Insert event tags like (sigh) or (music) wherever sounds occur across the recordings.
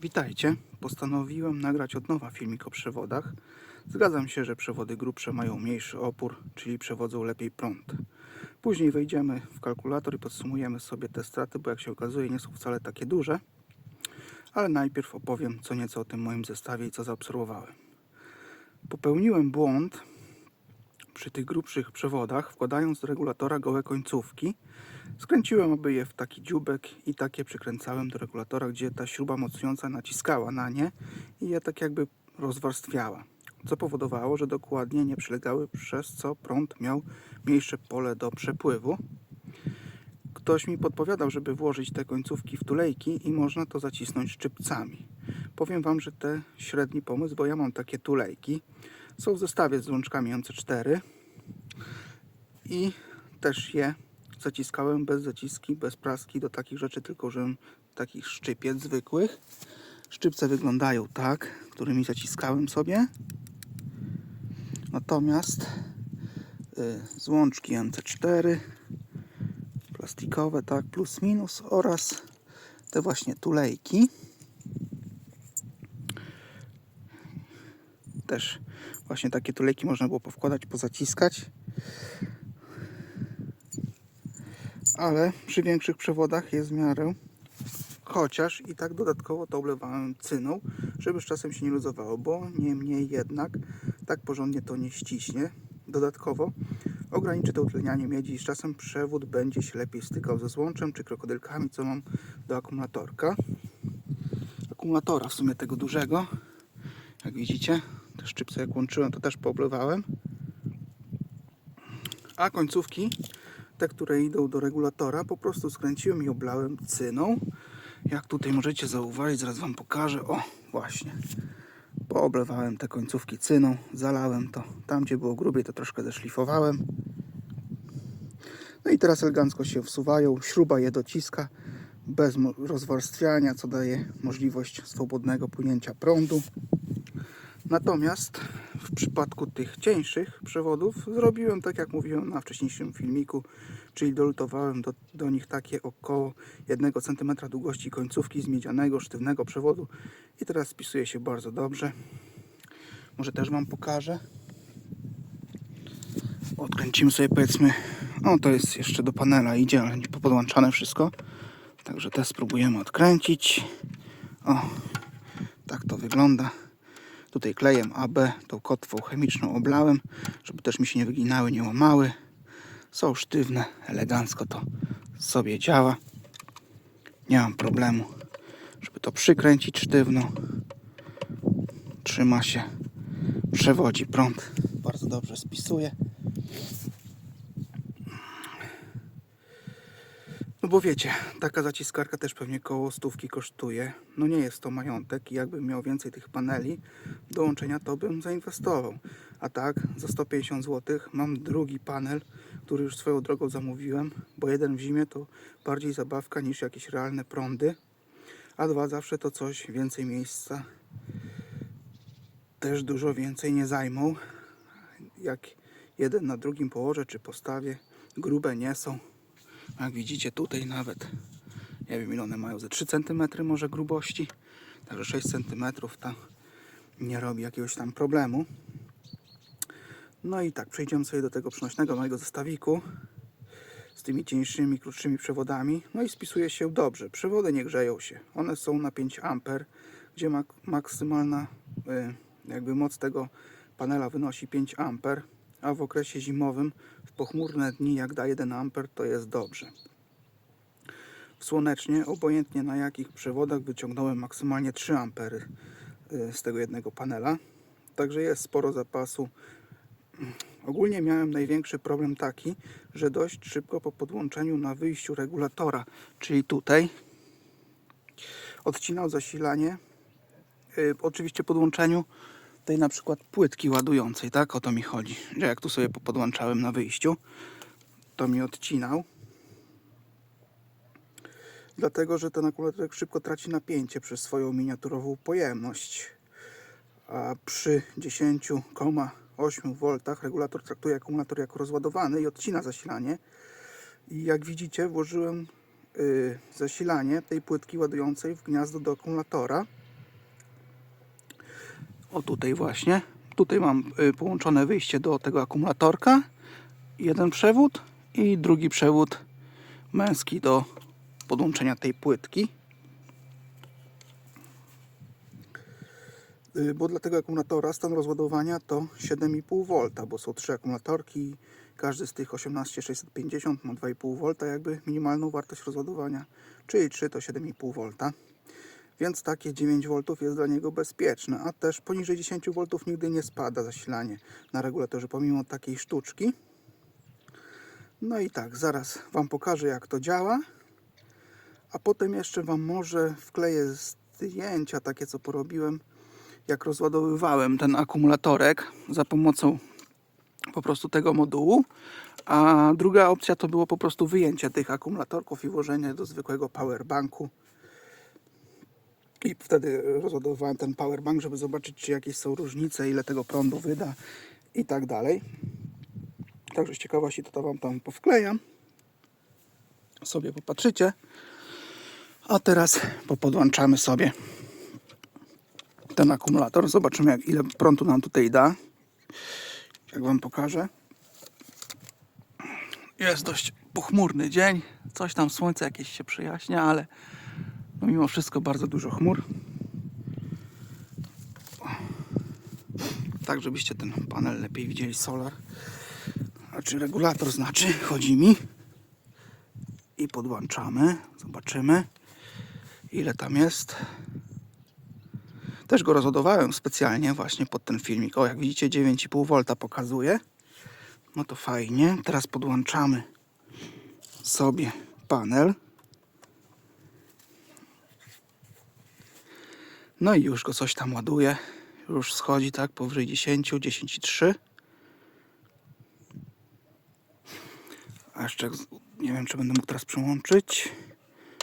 Witajcie. Postanowiłem nagrać od nowa filmik o przewodach. Zgadzam się, że przewody grubsze mają mniejszy opór, czyli przewodzą lepiej prąd. Później wejdziemy w kalkulator i podsumujemy sobie te straty, bo jak się okazuje nie są wcale takie duże. Ale najpierw opowiem co nieco o tym moim zestawie i co zaobserwowałem. Popełniłem błąd przy tych grubszych przewodach, wkładając do regulatora gołe końcówki. Skręciłem aby je w taki dziubek i takie przykręcałem do regulatora, gdzie ta śruba mocująca naciskała na nie i je tak jakby rozwarstwiała. Co powodowało, że dokładnie nie przylegały, przez co prąd miał mniejsze pole do przepływu. Ktoś mi podpowiadał, żeby włożyć te końcówki w tulejki i można to zacisnąć szczypcami. Powiem Wam, że to średni pomysł, bo ja mam takie tulejki. Są w zestawie z łączkami MC4 i też je zaciskałem bez zaciski, bez praski do takich rzeczy, tylko użyłem takich szczypiec zwykłych. Szczypce wyglądają tak, którymi zaciskałem sobie. Natomiast y, złączki MC4 plastikowe, tak, plus minus oraz te właśnie tulejki. Też właśnie takie tulejki można było powkładać, pozaciskać. Ale przy większych przewodach jest w miarę. Chociaż i tak dodatkowo to oblewałem cyną, żeby z czasem się nie luzowało, bo niemniej jednak tak porządnie to nie ściśnie. Dodatkowo ograniczy to utlenianie miedzi i z czasem przewód będzie się lepiej stykał ze złączem czy krokodylkami, co mam do akumulatorka. Akumulatora w sumie tego dużego. Jak widzicie, te szczypce jak łączyłem, to też pooblewałem. A końcówki te, które idą do regulatora, po prostu skręciłem i oblałem cyną. Jak tutaj możecie zauważyć, zaraz Wam pokażę. O, właśnie. Pooblewałem te końcówki cyną, zalałem to. Tam, gdzie było grubiej, to troszkę zeszlifowałem. No i teraz elegancko się wsuwają. Śruba je dociska bez rozwarstwiania, co daje możliwość swobodnego płynięcia prądu. Natomiast w przypadku tych cieńszych przewodów zrobiłem tak jak mówiłem na wcześniejszym filmiku, czyli dolutowałem do, do nich takie około 1 cm długości końcówki z miedzianego, sztywnego przewodu i teraz spisuje się bardzo dobrze. Może też Wam pokażę. Odkręcimy sobie powiedzmy, o to jest jeszcze do panela idzie, ale nie podłączane wszystko. Także też spróbujemy odkręcić. O, tak to wygląda. Tutaj klejem AB, tą kotwą chemiczną oblałem, żeby też mi się nie wyginały, nie łamały. Są sztywne, elegancko to sobie działa. Nie mam problemu, żeby to przykręcić sztywno. Trzyma się, przewodzi prąd. Bardzo dobrze spisuje. No bo wiecie, taka zaciskarka też pewnie koło stówki kosztuje. No nie jest to majątek i jakbym miał więcej tych paneli do łączenia, to bym zainwestował. A tak, za 150 zł mam drugi panel, który już swoją drogą zamówiłem, bo jeden w zimie to bardziej zabawka niż jakieś realne prądy, a dwa zawsze to coś więcej miejsca. Też dużo więcej nie zajmą. Jak jeden na drugim położę czy postawię, grube nie są. Jak widzicie tutaj nawet, nie wiem ile one mają, ze 3 cm może grubości, także 6 cm tam nie robi jakiegoś tam problemu. No i tak, przejdziemy sobie do tego przenośnego mojego zestawiku z tymi cieńszymi, krótszymi przewodami. No i spisuje się dobrze. Przewody nie grzeją się. One są na 5 A, gdzie mak maksymalna y, jakby moc tego panela wynosi 5 A, a w okresie zimowym w pochmurne dni jak da 1 A to jest dobrze. W słonecznie, obojętnie na jakich przewodach wyciągnąłem maksymalnie 3 A y, z tego jednego panela. Także jest sporo zapasu. Ogólnie miałem największy problem taki, że dość szybko po podłączeniu na wyjściu regulatora, czyli tutaj, odcinał zasilanie. Y, oczywiście podłączeniu tej na przykład płytki ładującej, tak? O to mi chodzi. Że jak tu sobie podłączałem na wyjściu, to mi odcinał. Dlatego, że ten akumulator szybko traci napięcie przez swoją miniaturową pojemność. A przy 10,8 V regulator traktuje akumulator jako rozładowany i odcina zasilanie. I jak widzicie, włożyłem y, zasilanie tej płytki ładującej w gniazdo do akumulatora O tutaj właśnie. Tutaj mam y, połączone wyjście do tego akumulatorka. Jeden przewód i drugi przewód męski do podłączenia tej płytki. Y, Bo dla tego akumulatora stan rozładowania to 7,5 V, bo są trzy akumulatorki. Każdy z tych 18650 ma 2,5 V jakby minimalną wartość rozładowania, czyli 3 to 7,5 V. Więc takie 9 V jest dla niego bezpieczne, a też poniżej 10 V nigdy nie spada zasilanie na regulatorze pomimo takiej sztuczki. No i tak, zaraz Wam pokażę jak to działa, a potem jeszcze Wam może wkleję zdjęcia takie co porobiłem, jak rozładowywałem ten akumulatorek za pomocą po prostu tego modułu. A druga opcja to było po prostu wyjęcie tych akumulatorków i włożenie do zwykłego powerbanku. I wtedy rozładowywałem ten powerbank, żeby zobaczyć, czy jakieś są różnice, ile tego prądu wyda i tak dalej. Także z ciekawości to, to Wam tam powklejam. Sobie popatrzycie. A teraz popodłączamy sobie ten akumulator. Zobaczymy, jak, ile prądu nam tutaj da. Jak Wam pokażę. Jest dość pochmurny dzień. Coś tam słońce jakieś się przejaśnia, ale no mimo wszystko bardzo dużo chmur. Tak, żebyście ten panel lepiej widzieli, solar. Znaczy regulator znaczy, chodzi mi. I podłączamy. Zobaczymy, ile tam jest. Też go rozładowałem specjalnie właśnie pod ten filmik. O, jak widzicie 9,5 V pokazuje. No to fajnie. Teraz podłączamy sobie panel. No i już go coś tam ładuje. Już schodzi tak powyżej 10, 10,3. A jeszcze nie wiem, czy będę mógł teraz przyłączyć.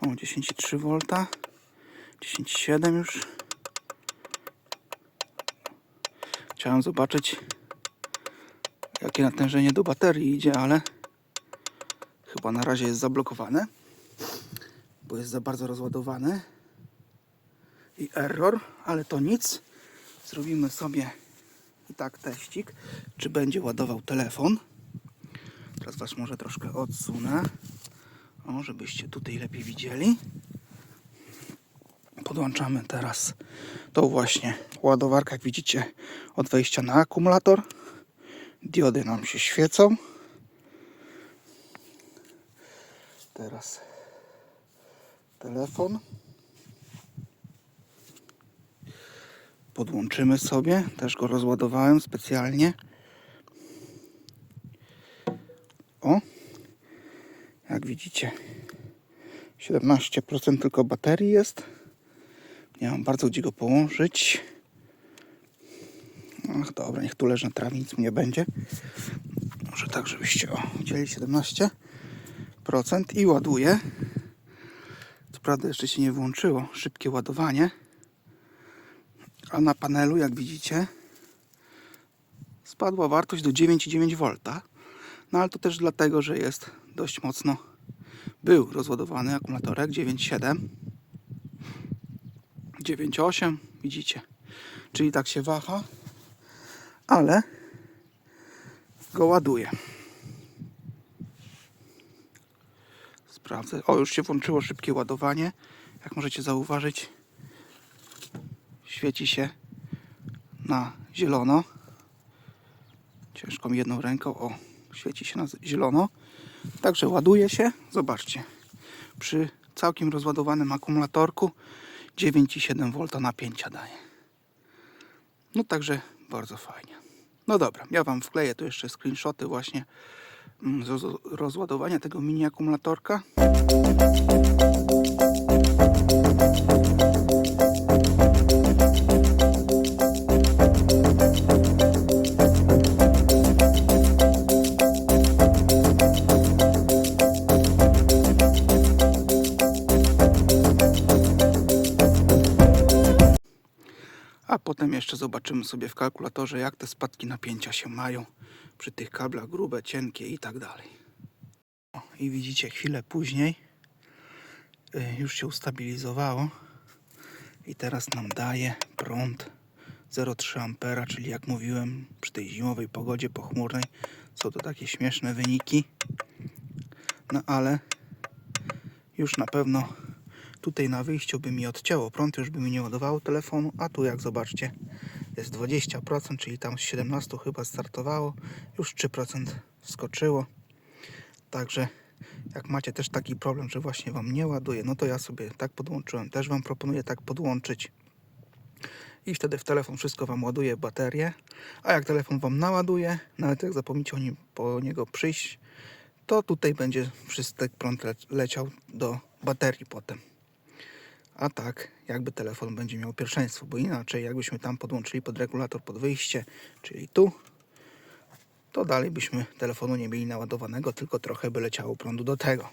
O, 10,3 V. 10,7 już. Chciałem zobaczyć, jakie natężenie do baterii idzie, ale chyba na razie jest zablokowane, bo jest za bardzo rozładowany. I error, ale to nic. Zrobimy sobie i tak teścik, czy będzie ładował telefon. Teraz Was może troszkę odsunę, o, żebyście tutaj lepiej widzieli. Podłączamy teraz tą właśnie ładowarkę, jak widzicie, od wejścia na akumulator. Diody nam się świecą. Teraz telefon. Podłączymy sobie. Też go rozładowałem specjalnie. O, jak widzicie, 17% tylko baterii jest. Nie mam bardzo gdzie go położyć. Ach, dobra, niech tu leży na trawie, nic mi nie będzie. Może tak, żebyście o, widzieli 17% i ładuje. Co prawda jeszcze się nie włączyło szybkie ładowanie. A na panelu, jak widzicie, spadła wartość do 9,9 V. No ale to też dlatego, że jest dość mocno był rozładowany akumulatorek 9,7 9,8 widzicie. Czyli tak się waha ale go ładuje. Sprawdzę. O już się włączyło szybkie ładowanie. Jak możecie zauważyć świeci się na zielono ciężką jedną ręką o świeci się na zielono także ładuje się zobaczcie przy całkiem rozładowanym akumulatorku 9,7 V napięcia daje. No także bardzo fajnie. No dobra, ja Wam wkleję tu jeszcze screenshoty właśnie mm, z roz- rozładowania tego mini akumulatorka. Jeszcze zobaczymy sobie w kalkulatorze, jak te spadki napięcia się mają przy tych kablach grube, cienkie i tak dalej. I widzicie, chwilę później y, już się ustabilizowało i teraz nam daje prąd 0,3 ampera, czyli jak mówiłem, przy tej zimowej pogodzie pochmurnej są to takie śmieszne wyniki. No ale już na pewno tutaj na wyjściu by mi odcięło prąd, już by mi nie ładowało telefonu, a tu jak zobaczcie jest 20%, czyli tam z 17 chyba startowało, już 3% wskoczyło. Także jak macie też taki problem, że właśnie Wam nie ładuje, no to ja sobie tak podłączyłem. Też Wam proponuję tak podłączyć. I wtedy w telefon wszystko Wam ładuje baterię. A jak telefon Wam naładuje, nawet jak zapomnicie o nim, po niego przyjść, to tutaj będzie wszystek prąd le leciał do baterii potem. A tak, jakby telefon będzie miał pierwszeństwo, bo inaczej jakbyśmy tam podłączyli pod regulator pod wyjście, czyli tu, to dalej byśmy telefonu nie mieli naładowanego, tylko trochę by leciało prądu do tego.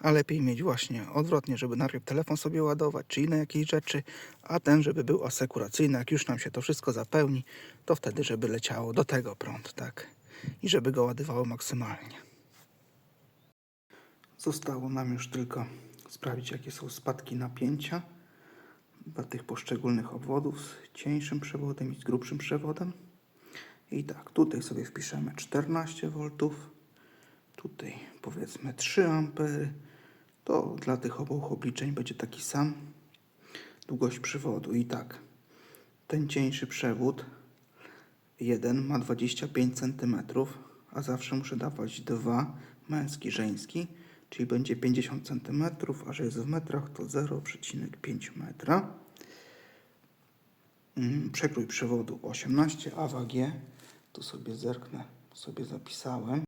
A lepiej mieć właśnie odwrotnie, żeby najpierw telefon sobie ładować, czy inne jakieś rzeczy, a ten, żeby był asekuracyjny. Jak już nam się to wszystko zapełni, to wtedy, żeby leciało do tego prąd, tak? I żeby go ładowało maksymalnie. Zostało nam już tylko sprawdzić, jakie są spadki napięcia dla tych poszczególnych obwodów z cieńszym przewodem i z grubszym przewodem. I tak, tutaj sobie wpiszemy 14 V, tutaj powiedzmy 3 A. To dla tych obu obliczeń będzie taki sam długość przewodu. I tak, ten cieńszy przewód jeden ma 25 cm, a zawsze muszę dawać dwa męski, żeński, czyli będzie 50 cm, a że jest w metrach to 0,5 metra. Mm, Przekrój przewodu 18 AWG. Tu sobie zerknę, sobie zapisałem.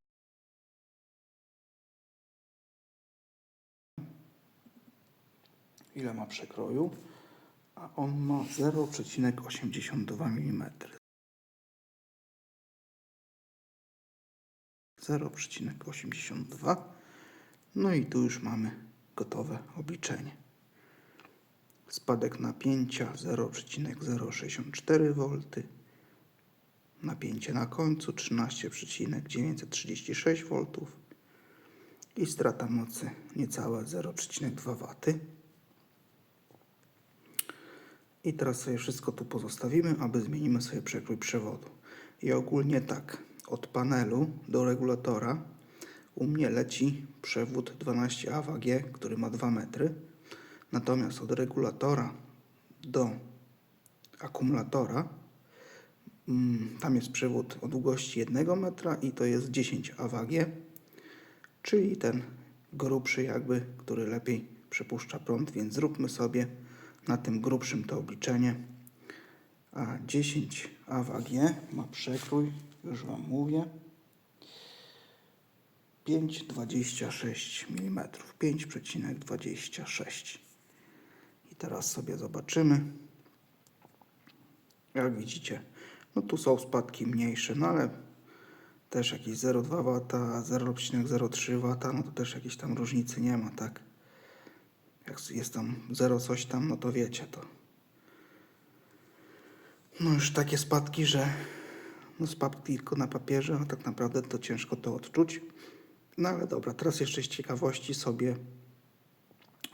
Ile ma przekroju? A on ma 0,82 mm. 0,82. No i tu już mamy gotowe obliczenie. Spadek napięcia 0,064 V. Napięcie na końcu 13,936 V. I strata mocy niecałe 0,2 W. I teraz sobie wszystko tu pozostawimy, aby zmienimy sobie przekrój przewodu. I ogólnie tak, od panelu do regulatora u mnie leci przewód 12 AWG, który ma 2 metry. Natomiast od regulatora do akumulatora mm, tam jest przewód o długości 1 metra i to jest 10 AWG, czyli ten grubszy jakby, który lepiej przepuszcza prąd, więc zróbmy sobie na tym grubszym to obliczenie. A 10 AWG ma przekrój, już Wam mówię, 5,26 mm. 5,26. I teraz sobie zobaczymy. Jak widzicie, no tu są spadki mniejsze, no ale też jakieś 0,2 W, 0,03 W, no to też jakiejś tam różnicy nie ma, tak? Jak jest tam 0 coś tam, no to wiecie to. No już takie spadki, że no spadki tylko na papierze, a tak naprawdę to ciężko to odczuć. No ale dobra, teraz jeszcze z ciekawości sobie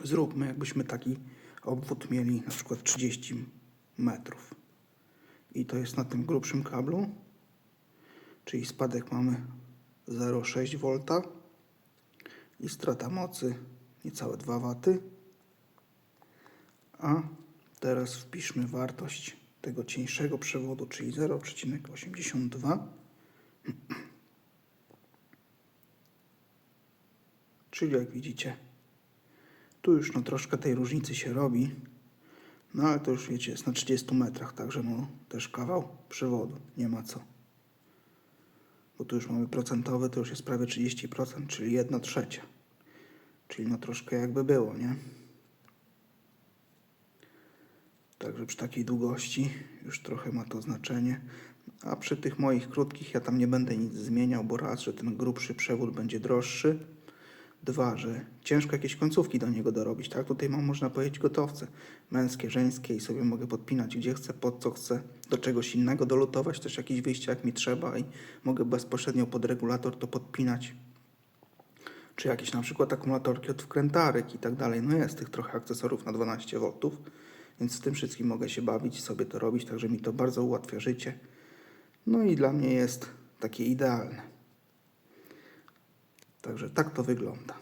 zróbmy, jakbyśmy taki obwód mieli na przykład 30 metrów. I to jest na tym grubszym kablu, czyli spadek mamy 0,6 V i strata mocy niecałe 2 W. A teraz wpiszmy wartość tego cieńszego przewodu, czyli 0,82. (clears throat) Czyli jak widzicie, tu już no troszkę tej różnicy się robi. No ale to już wiecie, jest na 30 metrach, także no też kawał przewodu, nie ma co. Bo tu już mamy procentowy, to już jest prawie 30%, czyli 1 trzecia. Czyli no troszkę jakby było, nie? Także przy takiej długości już trochę ma to znaczenie. A przy tych moich krótkich ja tam nie będę nic zmieniał, bo raz, że ten grubszy przewód będzie droższy. Dwa, że ciężko jakieś końcówki do niego dorobić, tak? Tutaj mam, można powiedzieć, gotowce męskie, żeńskie i sobie mogę podpinać gdzie chcę, pod co chcę, do czegoś innego dolutować, też jakieś wyjścia jak mi trzeba i mogę bezpośrednio pod regulator to podpinać. Czy jakieś na przykład akumulatorki od wkrętarek i tak dalej. No jest tych trochę akcesorów na 12 V. Więc z tym wszystkim mogę się bawić, sobie to robić, także mi to bardzo ułatwia życie. No i dla mnie jest takie idealne. Także tak to wygląda.